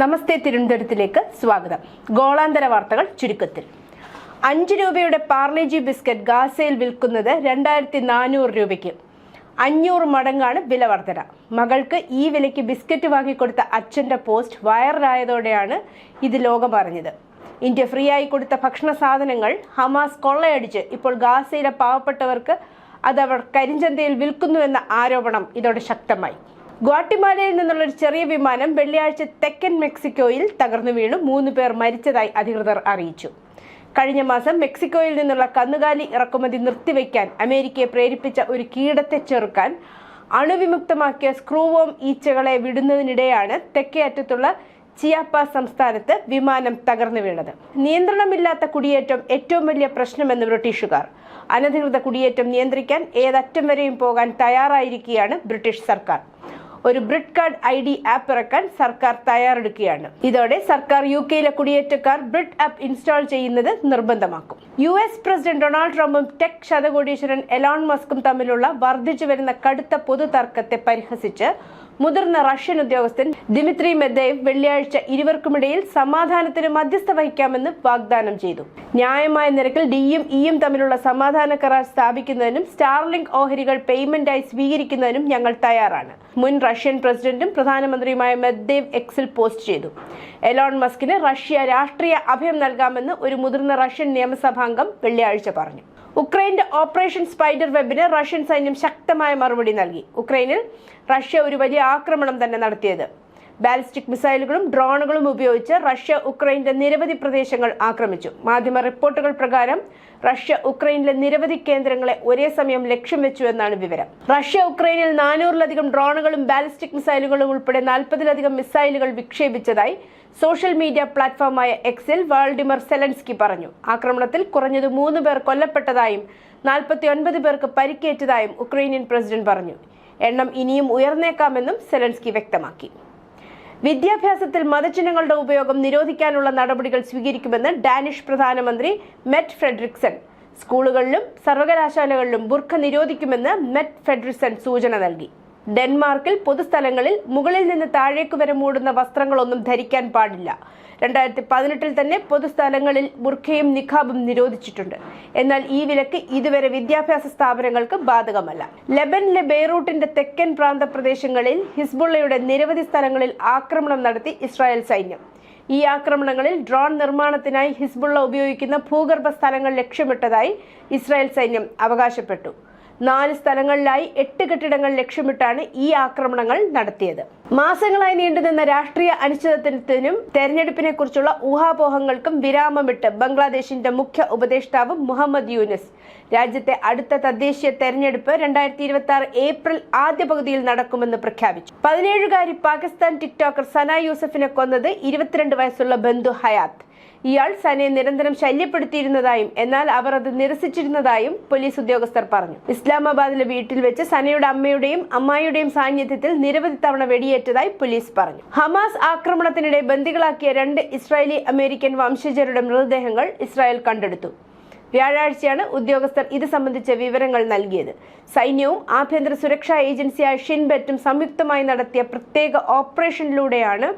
നമസ്തേ തിരുവനന്തപുരത്തിലേക്ക് സ്വാഗതം. ഗോളാന്തര വാർത്തകൾ ചുരുക്കത്തിൽ. അഞ്ച് രൂപയുടെ പാർലേജി ബിസ്ക്കറ്റ് ഗാസയിൽ വിൽക്കുന്നത് രണ്ടായിരത്തി നാനൂറ് രൂപയ്ക്ക്. അഞ്ഞൂറ് മടങ്ങാണ് വില വർധന. മകൾക്ക് ഈ വിലയ്ക്ക് ബിസ്ക്കറ്റ് വാങ്ങിക്കൊടുത്ത അച്ഛന്റെ പോസ്റ്റ് വൈറലായതോടെയാണ് ഇത് ലോകം അറിഞ്ഞത്. ഇന്ത്യ ഫ്രീ ആയി കൊടുത്ത ഭക്ഷണ സാധനങ്ങൾ ഹമാസ് കൊള്ളയടിച്ച് ഇപ്പോൾ ഗാസയിലെ പാവപ്പെട്ടവർക്ക് അതവർ കരിഞ്ചന്തയിൽ വിൽക്കുന്നുവെന്ന ആരോപണം ഇതോടെ ശക്തമായി. ഗ്വാട്ടിമാലയിൽ നിന്നുള്ള ഒരു ചെറിയ വിമാനം വെള്ളിയാഴ്ച തെക്കൻ മെക്സിക്കോയിൽ തകർന്നു വീണു. മൂന്ന് പേർ മരിച്ചതായി അധികൃതർ അറിയിച്ചു. കഴിഞ്ഞ മാസം മെക്സിക്കോയിൽ നിന്നുള്ള കന്നുകാലി ഇറക്കുമതി നിർത്തിവെക്കാൻ അമേരിക്കയെ പ്രേരിപ്പിച്ച ഒരു കീടത്തെ ചെറുക്കാൻ അണുവിമുക്തമാക്കിയ സ്ക്രൂവോം ഈച്ചകളെ വിടുന്നതിനിടെയാണ് തെക്കേ അറ്റത്തുള്ള ചിയാപ്പ സംസ്ഥാനത്ത് വിമാനം തകർന്നു വീണത്. നിയന്ത്രണമില്ലാത്ത കുടിയേറ്റം ഏറ്റവും വലിയ പ്രശ്നമെന്ന് ബ്രിട്ടീഷുകാർ. അനധികൃത കുടിയേറ്റം നിയന്ത്രിക്കാൻ ഏതറ്റം വരെയും പോകാൻ തയ്യാറായിരിക്കുകയാണ് ബ്രിട്ടീഷ് സർക്കാർ. ഒരു Brit card I D app ഇറക്കാൻ സർക്കാർ തയ്യാറെടുക്കുകയാണ്. ഇതോടെ സർക്കാർ യു കെയിലെ കുടിയേറ്റക്കാർ ബ്രിഡ് ആപ്പ് ഇൻസ്റ്റാൾ ചെയ്യുന്നത് നിർബന്ധമാക്കും. യു എസ് പ്രസിഡന്റ് ഡൊണാൾഡ് ട്രംപും ടെക് ശതകോടീശ്വരൻ എലോൺ മസ്കും തമ്മിലുള്ള വർദ്ധിച്ചു വരുന്ന കടുത്ത പൊതു തർക്കത്തെ പരിഹസിച്ച് മുതിർന്ന റഷ്യൻ ഉദ്യോഗസ്ഥൻ ദിമിത്രി മെദ്ദേവ് വെള്ളിയാഴ്ച ഇരുവർക്കുമിടയിൽ സമാധാനത്തിന് മധ്യസ്ഥ വഹിക്കാമെന്ന് വാഗ്ദാനം ചെയ്തു. ന്യായമായ നിരക്കിൽ ഡിയും ഇയും തമ്മിലുള്ള സമാധാന കരാർ സ്ഥാപിക്കുന്നതിനും സ്റ്റാർലിങ്ക് ഓഹരികൾ പേയ്മെന്റായി സ്വീകരിക്കുന്നതിനും ഞങ്ങൾ തയ്യാറാണ്. മുൻ റഷ്യൻ പ്രസിഡന്റും പ്രധാനമന്ത്രിയുമായ മെദ്ദേവ് എക്സിൽ പോസ്റ്റ് ചെയ്തു. എലോൺ മസ്കിന് റഷ്യ രാഷ്ട്രീയ അഭയം നൽകാമെന്ന് ഒരു മുതിർന്ന റഷ്യൻ നിയമസഭാംഗം വെള്ളിയാഴ്ച പറഞ്ഞു. ഉക്രൈന്റെ ഓപ്പറേഷൻ സ്പൈഡർ വെബിന് റഷ്യൻ സൈന്യം ശക്തമായ മറുപടി നൽകി. ഉക്രൈനിൽ റഷ്യ ഒരു വലിയ ആക്രമണം തന്നെ നടത്തിയത്. ബാലിസ്റ്റിക് മിസൈലുകളും ഡ്രോണുകളും ഉപയോഗിച്ച് റഷ്യ ഉക്രൈന്റെ നിരവധി പ്രദേശങ്ങൾ ആക്രമിച്ചു. മാധ്യമ റിപ്പോർട്ടുകൾ പ്രകാരം റഷ്യ ഉക്രൈനിലെ നിരവധി കേന്ദ്രങ്ങളെ ഒരേ സമയം ലക്ഷ്യം വെച്ചു എന്നാണ് വിവരം. റഷ്യ ഉക്രൈനിൽ നാനൂറിലധികം ഡ്രോണുകളും ബാലിസ്റ്റിക് മിസൈലുകളും ഉൾപ്പെടെ നാൽപ്പതിലധികം മിസൈലുകൾ വിക്ഷേപിച്ചതായി സോഷ്യൽ മീഡിയ പ്ലാറ്റ്ഫോമായ എക്സിൽ വാൾഡിമർ സെലൻസ്കി പറഞ്ഞു. ആക്രമണത്തിൽ കുറഞ്ഞത് മൂന്ന് പേർ കൊല്ലപ്പെട്ടതായും നാൽപ്പത്തി ഒൻപത് പേർക്ക് പരിക്കേറ്റതായും ഉക്രൈനിയൻ പ്രസിഡന്റ് പറഞ്ഞു. എണ്ണം ഇനിയും ഉയർന്നേക്കാമെന്നും സെലൻസ്കി വ്യക്തമാക്കി. വിദ്യാഭ്യാസത്തിൽ മതചിഹ്നങ്ങളുടെ ഉപയോഗം നിരോധിക്കാനുള്ള നടപടികൾ സ്വീകരിക്കുമെന്ന് ഡാനിഷ് പ്രധാനമന്ത്രി മെറ്റ് ഫ്രെഡറിക്സൺ സ്കൂളുകളിലും സർവകലാശാലകളിലും ബുർഖ നിരോധിക്കുമെന്ന് മെറ്റ് ഫ്രെഡറിക്സൺ സൂചന നൽകി. ഡെൻമാർക്കിൽ പൊതുസ്ഥലങ്ങളിൽ മുകളിൽ നിന്ന് താഴേക്ക് വരെ മൂടുന്ന വസ്ത്രങ്ങളൊന്നും ധരിക്കാൻ പാടില്ല. രണ്ടായിരത്തി പതിനെട്ടിൽ തന്നെ പൊതുസ്ഥലങ്ങളിൽ ബുർഖയും നിഖാബും നിരോധിച്ചിട്ടുണ്ട്. എന്നാൽ ഈ വിലക്ക് ഇതുവരെ വിദ്യാഭ്യാസ സ്ഥാപനങ്ങൾക്ക് ബാധകമല്ല. ലെബനിലെ ബെയ്റൂട്ടിന്റെ തെക്കൻ പ്രാന്ത പ്രദേശങ്ങളിൽ ഹിസ്ബുള്ളയുടെ നിരവധി സ്ഥലങ്ങളിൽ ആക്രമണം നടത്തി ഇസ്രായേൽ സൈന്യം. ഈ ആക്രമണങ്ങളിൽ ഡ്രോൺ നിർമ്മാണത്തിനായി ഹിസ്ബുള്ള ഉപയോഗിക്കുന്ന ഭൂഗർഭ സ്ഥലങ്ങൾ ലക്ഷ്യമിട്ടതായി ഇസ്രായേൽ സൈന്യം അവകാശപ്പെട്ടു. നാല് സ്ഥലങ്ങളിലായി എട്ട് കെട്ടിടങ്ങൾ ലക്ഷ്യമിട്ടാണ് ഈ ആക്രമണങ്ങൾ നടത്തിയത്. മാസങ്ങളായി നീണ്ടുനിന്ന രാഷ്ട്രീയ അനിശ്ചിതത്വത്തിനും തെരഞ്ഞെടുപ്പിനെ കുറിച്ചുള്ള ഊഹാപോഹങ്ങൾക്കും വിരാമമിട്ട് ബംഗ്ലാദേശിന്റെ മുഖ്യ ഉപദേഷ്ടാവ് മുഹമ്മദ് യൂനിസ്. രാജ്യത്തെ അടുത്ത തദ്ദേശീയ തെരഞ്ഞെടുപ്പ് രണ്ടായിരത്തി ഇരുപത്തി ആറ് ഏപ്രിൽ ആദ്യ പകുതിയിൽ നടക്കുമെന്ന് പ്രഖ്യാപിച്ചു. പതിനേഴുകാരി പാകിസ്ഥാൻ ടിക്ടോക്കർ സന യൂസഫിനെ കൊന്നത് ഇരുപത്തിരണ്ട് വയസ്സുള്ള ബന്ധു ഹയാത്ത്. ഇയാൾ സനയെ നിരന്തരം ശല്യപ്പെടുത്തിയിരുന്നതായും എന്നാൽ അവർ അത് നിരസിച്ചിരുന്നതായും പോലീസ് ഉദ്യോഗസ്ഥർ പറഞ്ഞു. ഇസ്ലാമാബാദിലെ വീട്ടിൽ വെച്ച് സനയുടെ അമ്മയുടെയും അമ്മായിയുടെയും സാന്നിധ്യത്തിൽ നിരവധി തവണ വെടിയേറ്റതായി പോലീസ് പറഞ്ഞു. ഹമാസ് ആക്രമണത്തിനിടെ ബന്ദികളാക്കിയ രണ്ട് ഇസ്രായേലി അമേരിക്കൻ വംശജരുടെ മൃതദേഹങ്ങൾ ഇസ്രായേൽ കണ്ടെടുത്തു. വ്യാഴാഴ്ചയാണ് ഉദ്യോഗസ്ഥർ ഇത് സംബന്ധിച്ച വിവരങ്ങൾ നൽകിയത്. സൈന്യവും ആഭ്യന്തര സുരക്ഷാ ഏജൻസിയായ ഷിൻബെറ്റും സംയുക്തമായി നടത്തിയ പ്രത്യേക ഓപ്പറേഷനിലൂടെയാണ്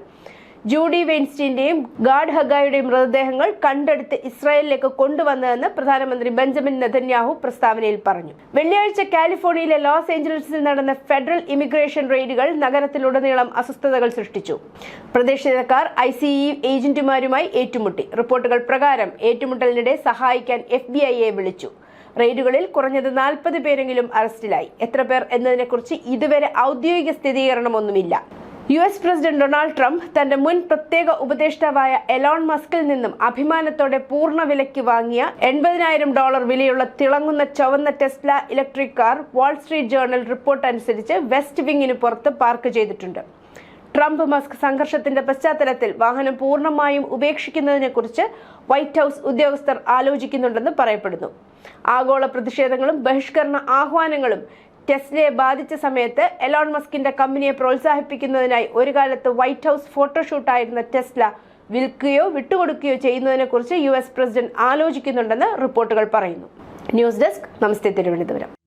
ജൂഡി വെയിൻസ്റ്റീന്റെയും ഗാഡ് ഹഗായുടെയും മൃതദേഹങ്ങൾ കണ്ടെടുത്ത് ഇസ്രായേലിലേക്ക് കൊണ്ടുവന്നതെന്ന് പ്രധാനമന്ത്രി ബെഞ്ചമിൻ നെതന്യാഹു പ്രസ്താവനയിൽ പറഞ്ഞു. വെള്ളിയാഴ്ച കാലിഫോർണിയയിലെ ലോസ് ഏഞ്ചലസിൽ നടന്ന ഫെഡറൽ ഇമിഗ്രേഷൻ റെയ്ഡുകൾ നഗരത്തിലുടനീളം അസ്വസ്ഥതകൾ സൃഷ്ടിച്ചു. പ്രതിഷേധക്കാർ ഐ സി ഇ ഏജന്റുമാരുമായി ഏറ്റുമുട്ടി. റിപ്പോർട്ടുകൾ പ്രകാരം ഏറ്റുമുട്ടലിനിടെ സഹായിക്കാൻ എഫ് ബി വിളിച്ചു. റെയ്ഡുകളിൽ കുറഞ്ഞത് നാൽപ്പത് പേരെങ്കിലും അറസ്റ്റിലായി. എത്ര പേർ എന്നതിനെക്കുറിച്ച് ഇതുവരെ ഔദ്യോഗിക സ്ഥിരീകരണമൊന്നുമില്ല. U S president Donald Trump തന്റെ മുൻ പ്രത്യേക ഉപദേഷ്ടാവായ എലോൺ മസ്കിൽ നിന്നും അഭിമാനത്തോടെ പൂർണ വിലയ്ക്ക് വാങ്ങിയ എൺപതിനായിരം ഡോളർ വിലയുള്ള തിളങ്ങുന്ന ചുവന്ന Tesla electric car Wall Street journal report അനുസരിച്ച് വെസ്റ്റ് വിങ്ങിന് പുറത്ത് പാർക്ക് ചെയ്തിട്ടുണ്ട്. ട്രംപ് മസ്ക് സംഘർഷത്തിന്റെ പശ്ചാത്തലത്തിൽ വാഹനം പൂർണമായും ഉപേക്ഷിക്കുന്നതിനെക്കുറിച്ച് വൈറ്റ് ഹൗസ് ഉദ്യോഗസ്ഥർ ആലോചിക്കുന്നുണ്ടെന്ന് പറയപ്പെടുന്നു. ആഗോള പ്രതിഷേധങ്ങളും ബഹിഷ്കരണ ആഹ്വാനങ്ങളും ടെസ്ലയെ ബാധിച്ച സമയത്ത് എലോൺ മസ്കിന്റെ കമ്പനിയെ പ്രോത്സാഹിപ്പിക്കുന്നതിനായി ഒരു കാലത്ത് വൈറ്റ് ഹൌസ് ഫോട്ടോഷൂട്ടായിരുന്ന ടെസ്ല വിൽക്കുകയോ വിട്ടുകൊടുക്കുകയോ ചെയ്യുന്നതിനെക്കുറിച്ച് യു എസ് പ്രസിഡന്റ് ആലോചിക്കുന്നുണ്ടെന്ന് റിപ്പോർട്ടുകൾ പറയുന്നു. News desk. നമസ്തേ തിരുവനന്തപുരം.